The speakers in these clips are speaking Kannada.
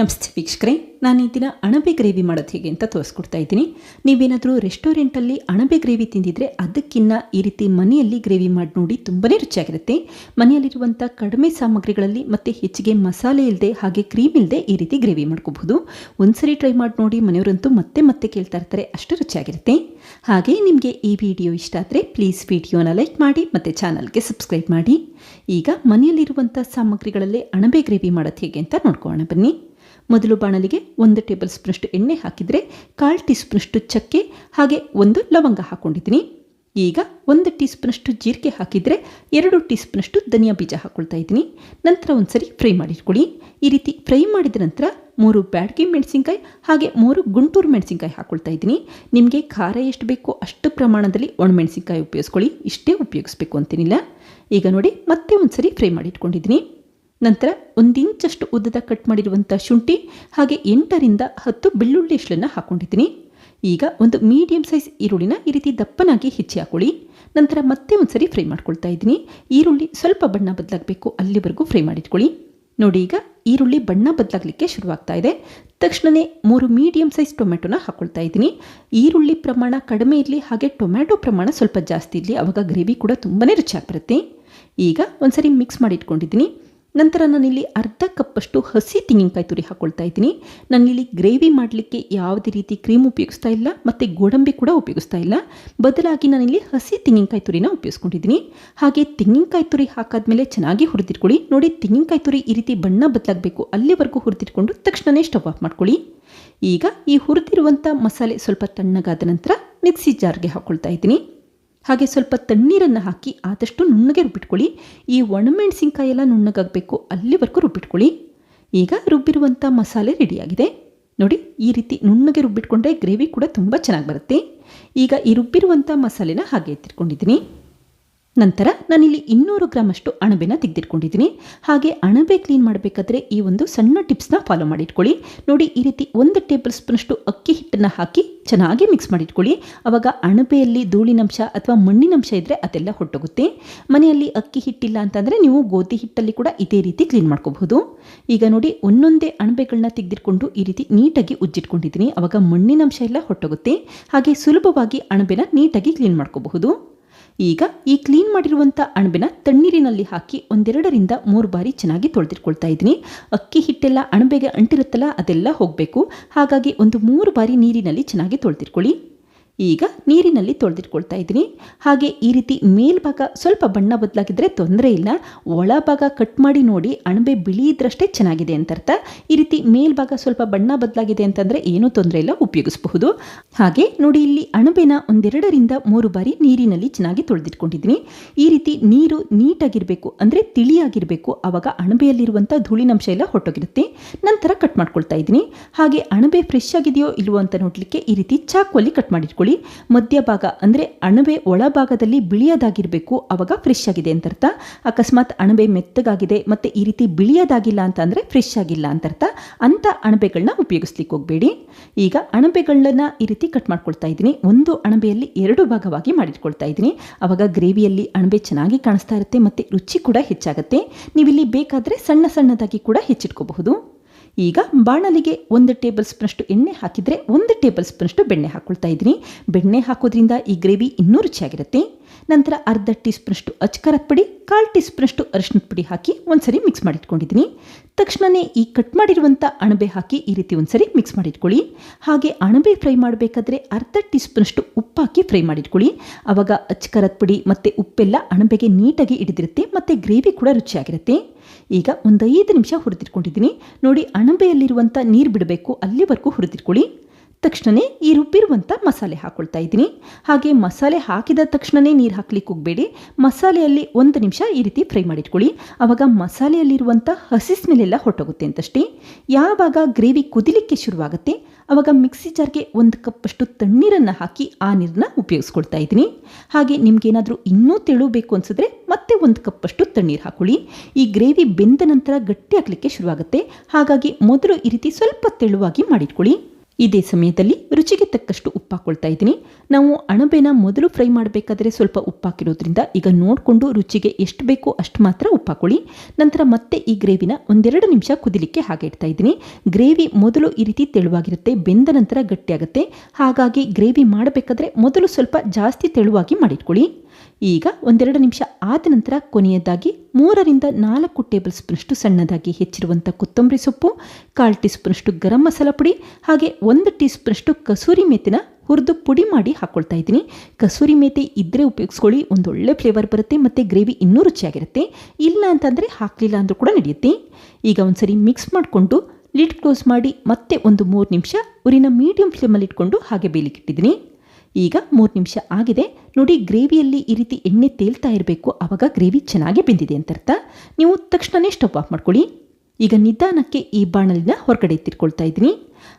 ನಮಸ್ತೆ ವೀಕ್ಷಕರೇ, ನಾನು ಈ ದಿನ ಅಣಬೆ ಗ್ರೇವಿ ಮಾಡೋದು ಹೇಗೆ ಅಂತ ತೋರಿಸ್ಕೊಡ್ತಾ ಇದ್ದೀನಿ. ನೀವೇನಾದರೂ ರೆಸ್ಟೋರೆಂಟಲ್ಲಿ ಅಣಬೆ ಗ್ರೇವಿ ತಿಂದಿದ್ರೆ ಅದಕ್ಕಿನ್ನ ಈ ರೀತಿ ಮನೆಯಲ್ಲಿ ಗ್ರೇವಿ ಮಾಡಿ ನೋಡಿ ತುಂಬನೇ ರುಚಿಯಾಗಿರುತ್ತೆ. ಮನೆಯಲ್ಲಿರುವಂಥ ಕಡಿಮೆ ಸಾಮಗ್ರಿಗಳಲ್ಲಿ ಮತ್ತು ಹೆಚ್ಚಿಗೆ ಮಸಾಲೆ ಇಲ್ಲದೆ ಹಾಗೆ ಕ್ರೀಮ್ ಇಲ್ಲದೆ ಈ ರೀತಿ ಗ್ರೇವಿ ಮಾಡ್ಕೋಬಹುದು. ಒಂದ್ಸರಿ ಟ್ರೈ ಮಾಡಿ ನೋಡಿ ಮನೆಯವರಂತೂ ಮತ್ತೆ ಮತ್ತೆ ಕೇಳ್ತಾ ಇರ್ತಾರೆ, ಅಷ್ಟು ರುಚಿಯಾಗಿರುತ್ತೆ. ಹಾಗೆ ನಿಮಗೆ ಈ ವಿಡಿಯೋ ಇಷ್ಟ ಆದರೆ ಪ್ಲೀಸ್ ವಿಡಿಯೋನ ಲೈಕ್ ಮಾಡಿ, ಮತ್ತು ಚಾನಲ್ಗೆ ಸಬ್ಸ್ಕ್ರೈಬ್ ಮಾಡಿ. ಈಗ ಮನೆಯಲ್ಲಿರುವಂಥ ಸಾಮಗ್ರಿಗಳಲ್ಲೇ ಅಣಬೆ ಗ್ರೇವಿ ಮಾಡೋದು ಹೇಗೆ ಅಂತ ನೋಡ್ಕೊಳ್ಳೋಣ ಬನ್ನಿ. ಮೊದಲು ಬಾಣಲಿಗೆ ಒಂದು ಟೇಬಲ್ ಸ್ಪೂನಷ್ಟು ಎಣ್ಣೆ ಹಾಕಿದರೆ ಕಾಲು ಟೀ ಸ್ಪೂನಷ್ಟು ಚಕ್ಕೆ ಹಾಗೆ ಒಂದು ಲವಂಗ ಹಾಕ್ಕೊಂಡಿದ್ದೀನಿ ಈಗ ಒಂದು ಟೀ ಸ್ಪೂನಷ್ಟು ಜೀರಿಗೆ ಹಾಕಿದರೆ ಎರಡು ಟೀ ಸ್ಪೂನಷ್ಟು ಧನಿಯಾ ಬೀಜ ಹಾಕ್ಕೊಳ್ತಾ ಇದ್ದೀನಿ. ನಂತರ ಒಂದ್ಸರಿ ಫ್ರೈ ಮಾಡಿಟ್ಕೊಳ್ಳಿ. ಈ ರೀತಿ ಫ್ರೈ ಮಾಡಿದ ನಂತರ ಮೂರು ಬ್ಯಾಡ್ಗಿ ಮೆಣಸಿನ್ಕಾಯಿ ಹಾಗೆ ಮೂರು ಗುಂಟೂರು ಮೆಣಸಿನ್ಕಾಯಿ ಹಾಕ್ಕೊಳ್ತಾ ಇದ್ದೀನಿ. ನಿಮಗೆ ಖಾರ ಎಷ್ಟು ಬೇಕೋ ಅಷ್ಟು ಪ್ರಮಾಣದಲ್ಲಿ ಒಣಮೆಣಸಿನ್ಕಾಯಿ ಉಪಯೋಗಿಸ್ಕೊಳ್ಳಿ. ಇಷ್ಟೇ ಉಪಯೋಗಿಸ್ಬೇಕು ಅಂತೇನಿಲ್ಲ. ಈಗ ನೋಡಿ, ಮತ್ತೆ ಒಂದ್ಸರಿ ಫ್ರೈ ಮಾಡಿಟ್ಕೊಂಡಿದ್ದೀನಿ. ನಂತರ ಒಂದಿಂಚಷ್ಟು ಉದ್ದದ ಕಟ್ ಮಾಡಿರುವಂಥ ಶುಂಠಿ, ಹಾಗೆ ಎಂಟರಿಂದ ಹತ್ತು ಬೆಳ್ಳುಳ್ಳಿ ಎಷ್ಟನ್ನು ಹಾಕ್ಕೊಂಡಿದ್ದೀನಿ ಈಗ ಒಂದು ಮೀಡಿಯಂ ಸೈಜ್ ಈರುಳ್ಳಿನ ಈ ರೀತಿ ದಪ್ಪನಾಗಿ ಹೆಚ್ಚಿ ಹಾಕೊಳ್ಳಿ. ನಂತರ ಮತ್ತೆ ಒಂದ್ಸರಿ ಫ್ರೈ ಮಾಡ್ಕೊಳ್ತಾ ಇದ್ದೀನಿ. ಈರುಳ್ಳಿ ಸ್ವಲ್ಪ ಬಣ್ಣ ಬದಲಾಗಬೇಕು, ಅಲ್ಲಿವರೆಗೂ ಫ್ರೈ ಮಾಡಿಟ್ಕೊಳ್ಳಿ. ನೋಡಿ ಈಗ ಈರುಳ್ಳಿ ಬಣ್ಣ ಬದಲಾಗಲಿಕ್ಕೆ ಶುರುವಾಗ್ತಾ ಇದೆ. ತಕ್ಷಣವೇ ಮೂರು ಮೀಡಿಯಂ ಸೈಜ್ ಟೊಮೆಟೊನ ಹಾಕ್ಕೊಳ್ತಾ ಇದ್ದೀನಿ. ಈರುಳ್ಳಿ ಪ್ರಮಾಣ ಕಡಿಮೆ ಇರಲಿ, ಹಾಗೆ ಟೊಮ್ಯಾಟೊ ಪ್ರಮಾಣ ಸ್ವಲ್ಪ ಜಾಸ್ತಿ ಇರಲಿ ಆವಾಗ ಗ್ರೇವಿ ಕೂಡ ತುಂಬಾ ರುಚಿಯಾಗಿ ಬರುತ್ತೆ. ಈಗ ಒಂದ್ಸರಿ ಮಿಕ್ಸ್ ಮಾಡಿ ಇಟ್ಕೊಂಡಿದ್ದೀನಿ ನಂತರ ನಾನಿಲ್ಲಿ ಅರ್ಧ ಕಪ್ಪಷ್ಟು ಹಸಿ ತೆಂಗಿನಕಾಯಿ ತುರಿ ಹಾಕ್ಕೊಳ್ತಾ ಇದ್ದೀನಿ. ನಾನಿಲ್ಲಿ ಗ್ರೇವಿ ಮಾಡಲಿಕ್ಕೆ ಯಾವುದೇ ರೀತಿ ಕ್ರೀಮ್ ಉಪಯೋಗಿಸ್ತಾ ಇಲ್ಲ, ಮತ್ತು ಗೋಡಂಬಿ ಕೂಡ ಉಪಯೋಗಿಸ್ತಾ ಇಲ್ಲ. ಬದಲಾಗಿ ನಾನಿಲ್ಲಿ ಹಸಿ ತೆಂಗಿನಕಾಯಿ ತುರಿನ ಉಪಯೋಗಿಸ್ಕೊಂಡಿದ್ದೀನಿ. ಹಾಗೆ ತೆಂಗಿನಕಾಯಿ ತುರಿ ಹಾಕಾದ್ಮೇಲೆ ಚೆನ್ನಾಗಿ ಹುರಿದಿಟ್ಕೊಳ್ಳಿ. ನೋಡಿ, ತೆಂಗಿನಕಾಯಿ ತುರಿ ಈ ರೀತಿ ಬಣ್ಣ ಬದಲಾಗಬೇಕು. ಅಲ್ಲಿವರೆಗೂ ಹುರಿದಿಟ್ಕೊಂಡು ತಕ್ಷಣವೇ ಸ್ಟವ್ ಆಫ್ ಮಾಡ್ಕೊಳ್ಳಿ. ಈಗ ಈ ಹುರಿದಿರುವಂಥ ಮಸಾಲೆ ಸ್ವಲ್ಪ ತಣ್ಣಗಾದ ನಂತರ ಮಿಕ್ಸಿ ಜಾರ್ಗೆ ಹಾಕ್ಕೊಳ್ತಾ ಇದ್ದೀನಿ. ಹಾಗೆ ಸ್ವಲ್ಪ ತಣ್ಣೀರನ್ನು ಹಾಕಿ ಆದಷ್ಟು ನುಣ್ಣಗೆ ರುಬ್ಬಿಟ್ಕೊಳ್ಳಿ. ಈ ಒಣಮೆಣಸಿನ್ಕಾಯಿ ಎಲ್ಲ ನುಣ್ಣಗಾಗಬೇಕು, ಅಲ್ಲಿವರೆಗೂ ರುಬ್ಬಿಟ್ಕೊಳ್ಳಿ. ಈಗ ರುಬ್ಬಿರುವಂಥ ಮಸಾಲೆ ರೆಡಿಯಾಗಿದೆ. ನೋಡಿ, ಈ ರೀತಿ ನುಣ್ಣಗೆ ರುಬ್ಬಿಟ್ಕೊಂಡ್ರೆ ಗ್ರೇವಿ ಕೂಡ ತುಂಬ ಚೆನ್ನಾಗಿ ಬರುತ್ತೆ. ಈಗ ಈ ರುಬ್ಬಿರುವಂಥ ಮಸಾಲೆನ ಹಾಗೆ ಎತ್ತಿಟ್ಕೊಂಡಿದ್ದೀನಿ. ನಂತರ ನಾನಿಲ್ಲಿ ಇನ್ನೂರು ಗ್ರಾಮಷ್ಟು ಅಣಬೆನ ತೆಗೆದಿಟ್ಕೊಂಡಿದ್ದೀನಿ. ಹಾಗೆ ಅಣಬೆ ಕ್ಲೀನ್ ಮಾಡಬೇಕಾದ್ರೆ ಈ ಒಂದು ಸಣ್ಣ ಟಿಪ್ಸ್ನ ಫಾಲೋ ಮಾಡಿಟ್ಕೊಳ್ಳಿ. ನೋಡಿ, ಈ ರೀತಿ ಒಂದು ಟೇಬಲ್ ಸ್ಪೂನಷ್ಟು ಅಕ್ಕಿ ಹಿಟ್ಟನ್ನು ಹಾಕಿ ಚೆನ್ನಾಗಿ ಮಿಕ್ಸ್ ಮಾಡಿಟ್ಕೊಳ್ಳಿ. ಆವಾಗ ಅಣಬೆಯಲ್ಲಿ ಧೂಳಿನಂಶ ಅಥವಾ ಮಣ್ಣಿನಂಶ ಇದ್ದರೆ ಅದೆಲ್ಲ ಹೊಟ್ಟೋಗುತ್ತೆ ಮನೆಯಲ್ಲಿ ಅಕ್ಕಿ ಹಿಟ್ಟಿಲ್ಲ ಅಂತಂದರೆ ನೀವು ಗೋಧಿ ಹಿಟ್ಟಲ್ಲಿ ಕೂಡ ಇದೇ ರೀತಿ ಕ್ಲೀನ್ ಮಾಡ್ಕೋಬಹುದು. ಈಗ ನೋಡಿ, ಒಂದೊಂದೇ ಅಣಬೆಗಳನ್ನ ತೆಗೆದಿಟ್ಕೊಂಡು ಈ ರೀತಿ ನೀಟಾಗಿ ಉಜ್ಜಿಟ್ಕೊಂಡಿದ್ದೀನಿ. ಆವಾಗ ಮಣ್ಣಿನಂಶ ಎಲ್ಲ ಹೊಟ್ಟೋಗುತ್ತೆ ಹಾಗೆ ಸುಲಭವಾಗಿ ಅಣಬೆನ ನೀಟಾಗಿ ಕ್ಲೀನ್ ಮಾಡ್ಕೋಬಹುದು. ಈಗ ಈ ಕ್ಲೀನ್ ಮಾಡಿರುವಂಥ ಅಣಬೆನ ತಣ್ಣೀರಿನಲ್ಲಿ ಹಾಕಿ ಒಂದೆರಡರಿಂದ ಮೂರು ಬಾರಿ ಚೆನ್ನಾಗಿ ತೊಳೆದಿಟ್ಕೊಳ್ತಾ ಇದ್ದೀನಿ. ಅಕ್ಕಿ ಹಿಟ್ಟೆಲ್ಲ ಅಣಬೆಗೆ ಅಂಟಿರುತ್ತಲ್ಲ ಅದೆಲ್ಲ ಹೋಗಬೇಕು. ಹಾಗಾಗಿ ಒಂದು ಮೂರು ಬಾರಿ ನೀರಿನಲ್ಲಿ ಚೆನ್ನಾಗಿ ತೊಳೆದಿಟ್ಕೊಳ್ಳಿ. ಈಗ ನೀರಿನಲ್ಲಿ ತೊಳೆದಿಟ್ಕೊಳ್ತಾ ಇದ್ದೀನಿ. ಹಾಗೆ ಈ ರೀತಿ ಮೇಲ್ಭಾಗ ಸ್ವಲ್ಪ ಬಣ್ಣ ಬದಲಾಗಿದ್ದರೆ ತೊಂದರೆ ಇಲ್ಲ. ಒಳಭಾಗ ಕಟ್ ಮಾಡಿ ನೋಡಿ ಅಣಬೆ ಬಿಳಿ ಇದ್ರಷ್ಟೇ ಚೆನ್ನಾಗಿದೆ ಅಂತ ಅರ್ಥ ಈ ರೀತಿ ಮೇಲ್ಭಾಗ ಸ್ವಲ್ಪ ಬಣ್ಣ ಬದಲಾಗಿದೆ ಅಂತಂದರೆ ಏನೂ ತೊಂದರೆ ಇಲ್ಲ, ಉಪಯೋಗಿಸಬಹುದು. ಹಾಗೆ ನೋಡಿ ಇಲ್ಲಿ ಅಣಬೆನ ಒಂದೆರಡರಿಂದ ಮೂರು ಬಾರಿ ನೀರಿನಲ್ಲಿ ಚೆನ್ನಾಗಿ ತೊಳೆದಿಟ್ಕೊಂಡಿದ್ದೀನಿ. ಈ ರೀತಿ ನೀರು ನೀಟಾಗಿರಬೇಕು ಅಂದರೆ ತಿಳಿಯಾಗಿರಬೇಕು. ಆವಾಗ ಅಣಬೆಯಲ್ಲಿರುವಂಥ ಧೂಳಿನಂಶ ಎಲ್ಲ ಹೊಟ್ಟೋಗಿರುತ್ತೆ ನಂತರ ಕಟ್ ಮಾಡ್ಕೊಳ್ತಾ ಇದ್ದೀನಿ. ಹಾಗೆ ಅಣಬೆ ಫ್ರೆಶ್ ಆಗಿದೆಯೋ ಇಲ್ವೋ ಅಂತ ನೋಡಲಿಕ್ಕೆ ಈ ರೀತಿ ಚಾಕುವಲ್ಲಿ ಕಟ್ ಮಾಡಿಟ್ಕೊಳ್ಳಿ. ಮಧ್ಯಭಾಗ ಅಂದರೆ ಅಣಬೆ ಒಳಭಾಗದಲ್ಲಿ ಬಿಳಿಯದಾಗಿರಬೇಕು. ಆವಾಗ ಫ್ರೆಶ್ ಆಗಿದೆ ಅಂತ ಅರ್ಥ ಅಕಸ್ಮಾತ್ ಅಣಬೆ ಮೆತ್ತಗಾಗಿದೆ ಮತ್ತು ಈ ರೀತಿ ಬಿಳಿಯದಾಗಿಲ್ಲ ಅಂತ ಅಂದರೆ ಫ್ರೆಶ್ ಆಗಿಲ್ಲ ಅಂತ ಅರ್ಥ ಅಂಥ ಅಣಬೆಗಳನ್ನ ಉಪಯೋಗಿಸ್ಲಿಕ್ಕೆ ಹೋಗಬೇಡಿ. ಈಗ ಅಣಬೆಗಳನ್ನ ಈ ರೀತಿ ಕಟ್ ಮಾಡ್ಕೊಳ್ತಾ ಇದ್ದೀನಿ. ಒಂದು ಅಣಬೆಯಲ್ಲಿ ಎರಡು ಭಾಗವಾಗಿ ಮಾಡಿಟ್ಕೊಳ್ತಾ ಇದ್ದೀನಿ. ಆವಾಗ ಗ್ರೇವಿಯಲ್ಲಿ ಅಣಬೆ ಚೆನ್ನಾಗಿ ಕಾಣಿಸ್ತಾ ಇರುತ್ತೆ ಮತ್ತು ರುಚಿ ಕೂಡ ಹೆಚ್ಚಾಗುತ್ತೆ. ನೀವಿಲ್ಲಿ ಬೇಕಾದರೆ ಸಣ್ಣ ಸಣ್ಣದಾಗಿ ಕೂಡ ಹೆಚ್ಚಿಟ್ಕೋಬಹುದು. ಈಗ ಬಾಣಲಿಗೆ ಒಂದು ಟೇಬಲ್ ಸ್ಪೂನಷ್ಟು ಎಣ್ಣೆ ಹಾಕಿದರೆ ಒಂದು ಟೇಬಲ್ ಸ್ಪೂನಷ್ಟು ಬೆಣ್ಣೆ ಹಾಕ್ಕೊಳ್ತಾ ಇದ್ದೀನಿ. ಬೆಣ್ಣೆ ಹಾಕೋದ್ರಿಂದ ಈ ಗ್ರೇವಿ ಇನ್ನೂ ರುಚಿಯಾಗಿರುತ್ತೆ. ನಂತರ ಅರ್ಧ ಟೀ ಸ್ಪೂನಷ್ಟು ಅಚ್ಕರದ ಪುಡಿ, ಕಾಲು ಟೀ ಸ್ಪೂನಷ್ಟು ಅರಿಶಿನ ಪುಡಿ ಹಾಕಿ ಒಂದ್ಸರಿ ಮಿಕ್ಸ್ ಮಾಡಿಟ್ಕೊಂಡಿದ್ದೀನಿ. ತಕ್ಷಣವೇ ಈ ಕಟ್ ಮಾಡಿರುವಂಥ ಅಣಬೆ ಹಾಕಿ ಈ ರೀತಿ ಒಂದ್ಸರಿ ಮಿಕ್ಸ್ ಮಾಡಿಟ್ಕೊಳ್ಳಿ. ಹಾಗೆ ಅಣಬೆ ಫ್ರೈ ಮಾಡಬೇಕಾದ್ರೆ ಅರ್ಧ ಟೀ ಸ್ಪೂನಷ್ಟು ಉಪ್ಪು ಹಾಕಿ ಫ್ರೈ ಮಾಡಿಟ್ಕೊಳ್ಳಿ. ಆವಾಗ ಅಚ್ಕರದ ಪುಡಿ ಮತ್ತು ಉಪ್ಪೆಲ್ಲ ಅಣಬೆಗೆ ನೀಟಾಗಿ ಹಿಡಿದಿರುತ್ತೆ ಮತ್ತು ಗ್ರೇವಿ ಕೂಡ ರುಚಿಯಾಗಿರುತ್ತೆ. ಈಗ ಒಂದು ಐದು ನಿಮಿಷ ಹುರಿದಿಟ್ಕೊಂಡಿದ್ದೀನಿ. ನೋಡಿ ಅಣಬೆಯಲ್ಲಿರುವಂಥ ನೀರು ಬಿಡಬೇಕು, ಅಲ್ಲಿವರೆಗೂ ಹುರಿದಿಟ್ಕೊಳ್ಳಿ. ತಕ್ಷಣವೇ ಈ ರುಬ್ಬಿರುವಂಥ ಮಸಾಲೆ ಹಾಕ್ಕೊಳ್ತಾ ಇದ್ದೀನಿ. ಹಾಗೆ ಮಸಾಲೆ ಹಾಕಿದ ತಕ್ಷಣವೇ ನೀರು ಹಾಕ್ಲಿಕ್ಕೆ ಹೋಗಬೇಡಿ. ಮಸಾಲೆಯಲ್ಲಿ ಒಂದು ನಿಮಿಷ ಈ ರೀತಿ ಫ್ರೈ ಮಾಡಿಟ್ಕೊಳ್ಳಿ. ಆವಾಗ ಮಸಾಲೆಯಲ್ಲಿರುವಂಥ ಹಸಿ ಸ್ಮೆಲ್ಲೆಲ್ಲ ಹೊಟ್ಟೋಗುತ್ತೆ ಅಂತಷ್ಟೇ. ಯಾವಾಗ ಗ್ರೇವಿ ಕುದಿಲಿಕ್ಕೆ ಶುರುವಾಗುತ್ತೆ ಆವಾಗ ಮಿಕ್ಸಿ ಜಾರ್ಗೆ ಒಂದು ಕಪ್ಪಷ್ಟು ತಣ್ಣೀರನ್ನು ಹಾಕಿ ಆ ನೀರನ್ನ ಉಪಯೋಗಿಸ್ಕೊಳ್ತಾ ಇದ್ದೀನಿ. ಹಾಗೆ ನಿಮಗೇನಾದರೂ ಇನ್ನೂ ತೆಳುಬೇಕು ಅನಿಸಿದ್ರೆ ಮತ್ತೆ ಒಂದು ಕಪ್ಪಷ್ಟು ತಣ್ಣೀರು ಹಾಕೊಳ್ಳಿ. ಈ ಗ್ರೇವಿ ಬೆಂದ ನಂತರ ಗಟ್ಟಿ ಆಗಲಿಕ್ಕೆ ಶುರುವಾಗುತ್ತೆ. ಹಾಗಾಗಿ ಮೊದಲು ಈ ರೀತಿ ಸ್ವಲ್ಪ ತೆಳುವಾಗಿ ಮಾಡಿಟ್ಕೊಳ್ಳಿ. ಇದೇ ಸಮಯದಲ್ಲಿ ರುಚಿಗೆ ತಕ್ಕಷ್ಟು ಉಪ್ಪು ಹಾಕೊಳ್ತಾ ಇದ್ದೀನಿ. ನಾವು ಅಣಬೆನ ಮೊದಲು ಫ್ರೈ ಮಾಡಬೇಕಾದ್ರೆ ಸ್ವಲ್ಪ ಉಪ್ಪು ಹಾಕಿರೋದ್ರಿಂದ ಈಗ ನೋಡಿಕೊಂಡು ರುಚಿಗೆ ಎಷ್ಟು ಬೇಕೋ ಅಷ್ಟು ಮಾತ್ರ ಉಪ್ಪು ಹಾಕೊಳ್ಳಿ. ನಂತರ ಮತ್ತೆ ಈ ಗ್ರೇವಿನ ಒಂದೆರಡು ನಿಮಿಷ ಕುದಿಲಿಕ್ಕೆ ಹಾಗೆ ಇಡ್ತಾ ಇದ್ದೀನಿ. ಗ್ರೇವಿ ಮೊದಲು ಈ ರೀತಿ ತೆಳುವಾಗಿರುತ್ತೆ, ಬೆಂದ ನಂತರ ಗಟ್ಟಿಯಾಗುತ್ತೆ. ಹಾಗಾಗಿ ಗ್ರೇವಿ ಮಾಡಬೇಕಾದ್ರೆ ಮೊದಲು ಸ್ವಲ್ಪ ಜಾಸ್ತಿ ತೆಳುವಾಗಿ ಮಾಡಿಟ್ಕೊಳ್ಳಿ. ಈಗ ಒಂದೆರಡು ನಿಮಿಷ ಆದ ನಂತರ ಕೊನೆಯದಾಗಿ ಮೂರರಿಂದ ನಾಲ್ಕು ಟೇಬಲ್ ಸ್ಪೂನಷ್ಟು ಸಣ್ಣದಾಗಿ ಹೆಚ್ಚಿರುವಂಥ ಕೊತ್ತಂಬರಿ ಸೊಪ್ಪು, ಕಾಲು ಟೀ ಸ್ಪೂನಷ್ಟು ಗರಂ ಮಸಾಲ ಪುಡಿ, ಹಾಗೆ ಒಂದು ಟೀ ಸ್ಪೂನಷ್ಟು ಕಸೂರಿ ಮೆತ್ತಿನ ಹುರಿದು ಪುಡಿ ಮಾಡಿ ಹಾಕ್ಕೊಳ್ತಾ ಇದ್ದೀನಿ. ಕಸೂರಿ ಮೇತೆ ಇದ್ದರೆ ಉಪಯೋಗಿಸ್ಕೊಳ್ಳಿ, ಒಂದೊಳ್ಳೆ ಫ್ಲೇವರ್ ಬರುತ್ತೆ ಮತ್ತು ಗ್ರೇವಿ ಇನ್ನೂ ರುಚಿಯಾಗಿರುತ್ತೆ. ಇಲ್ಲ ಅಂತಂದರೆ ಹಾಕಲಿಲ್ಲ ಅಂದರೂ ಕೂಡ ನಡೆಯುತ್ತೆ. ಈಗ ಒಂದ್ಸರಿ ಮಿಕ್ಸ್ ಮಾಡಿಕೊಂಡು ಲಿಡ್ ಕ್ಲೋಸ್ ಮಾಡಿ ಮತ್ತೆ ಒಂದು ಮೂರು ನಿಮಿಷ, ಉರಿನ ಮೀಡಿಯಂ ಫ್ಲೇಮಲ್ಲಿ ಇಟ್ಕೊಂಡು ಹಾಗೆ ಬೇಲಿಕ್ಕಿಟ್ಟಿದ್ದೀನಿ ಈಗ ಮೂರು ನಿಮಿಷ ಆಗಿದೆ. ನೋಡಿ, ಗ್ರೇವಿಯಲ್ಲಿ ಈ ರೀತಿ ಎಣ್ಣೆ ತೇಲ್ತಾ ಇರಬೇಕು. ಆವಾಗ ಗ್ರೇವಿ ಚೆನ್ನಾಗಿ ಬೆಂದಿದೆ ಅಂತ ಅರ್ಥ ನೀವು ತಕ್ಷಣವೇ ಸ್ಟವ್ ಆಫ್ ಮಾಡ್ಕೊಳ್ಳಿ. ಈಗ ನಿಧಾನಕ್ಕೆ ಈ ಬಾಣಲಿನ ಹೊರಗಡೆ ತಿರ್ಕೊಳ್ತಾ ಇದ್ದೀನಿ.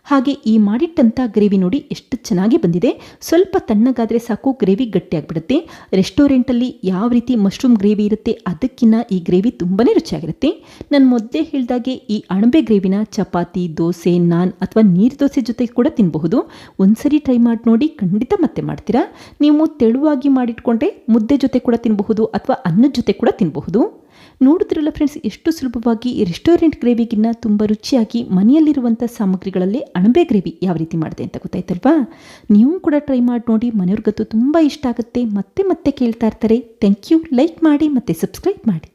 ಹಾಗೆ ಈ ಮಾಡಿಟ್ಟಂಥ ಗ್ರೇವಿ ನೋಡಿ ಎಷ್ಟು ಚೆನ್ನಾಗಿ ಬಂದಿದೆ. ಸ್ವಲ್ಪ ತಣ್ಣಗಾದರೆ ಸಾಕು, ಗ್ರೇವಿ ಗಟ್ಟಿಯಾಗಿಬಿಡುತ್ತೆ. ರೆಸ್ಟೋರೆಂಟಲ್ಲಿ ಯಾವ ರೀತಿ ಮಶ್ರೂಮ್ ಗ್ರೇವಿ ಇರುತ್ತೆ ಅದಕ್ಕಿಂತ ಈ ಗ್ರೇವಿ ತುಂಬಾ ರುಚಿಯಾಗಿರುತ್ತೆ. ನಾನು ಮೊದಲೇ ಹೇಳಿದಾಗೆ ಈ ಅಣಬೆ ಗ್ರೇವಿನ ಚಪಾತಿ, ದೋಸೆ, ನಾನ್ ಅಥವಾ ನೀರು ದೋಸೆ ಜೊತೆ ಕೂಡ ತಿನ್ನಬಹುದು ಒಂದ್ಸರಿ ಟ್ರೈ ಮಾಡಿ ನೋಡಿ ಖಂಡಿತ ಮತ್ತೆ ಮಾಡ್ತೀರಾ. ನೀವು ತೆಳುವಾಗಿ ಮಾಡಿಟ್ಕೊಂಡ್ರೆ ಮುದ್ದೆ ಜೊತೆ ಕೂಡ ತಿನ್ನಬಹುದು ಅಥವಾ ಅನ್ನದ ಜೊತೆ ಕೂಡ ತಿನ್ನಬಹುದು ನೋಡಿದ್ರಲ್ಲ ಫ್ರೆಂಡ್ಸ್ ಎಷ್ಟು ಸುಲಭವಾಗಿ ರೆಸ್ಟೋರೆಂಟ್ ಗ್ರೇವಿಗಿನ್ನ ತುಂಬ ರುಚಿಯಾಗಿ ಮನೆಯಲ್ಲಿರುವಂಥ ಸಾಮಗ್ರಿಗಳಲ್ಲೇ ಅಣಬೆ ಗ್ರೇವಿ ಯಾವ ರೀತಿ ಮಾಡಿದೆ ಅಂತ ಗೊತ್ತಾಯ್ತಲ್ವಾ? ನೀವು ಕೂಡ ಟ್ರೈ ಮಾಡಿ ನೋಡಿ, ಮನೆಯವ್ರಿಗಂತೂ ತುಂಬ ಇಷ್ಟ ಆಗುತ್ತೆ. ಮತ್ತೆ ಮತ್ತೆ ಕೇಳ್ತಾ ಇರ್ತಾರೆ. ಥ್ಯಾಂಕ್ ಯು ಲೈಕ್ ಮಾಡಿ ಮತ್ತು ಸಬ್ಸ್ಕ್ರೈಬ್ ಮಾಡಿ.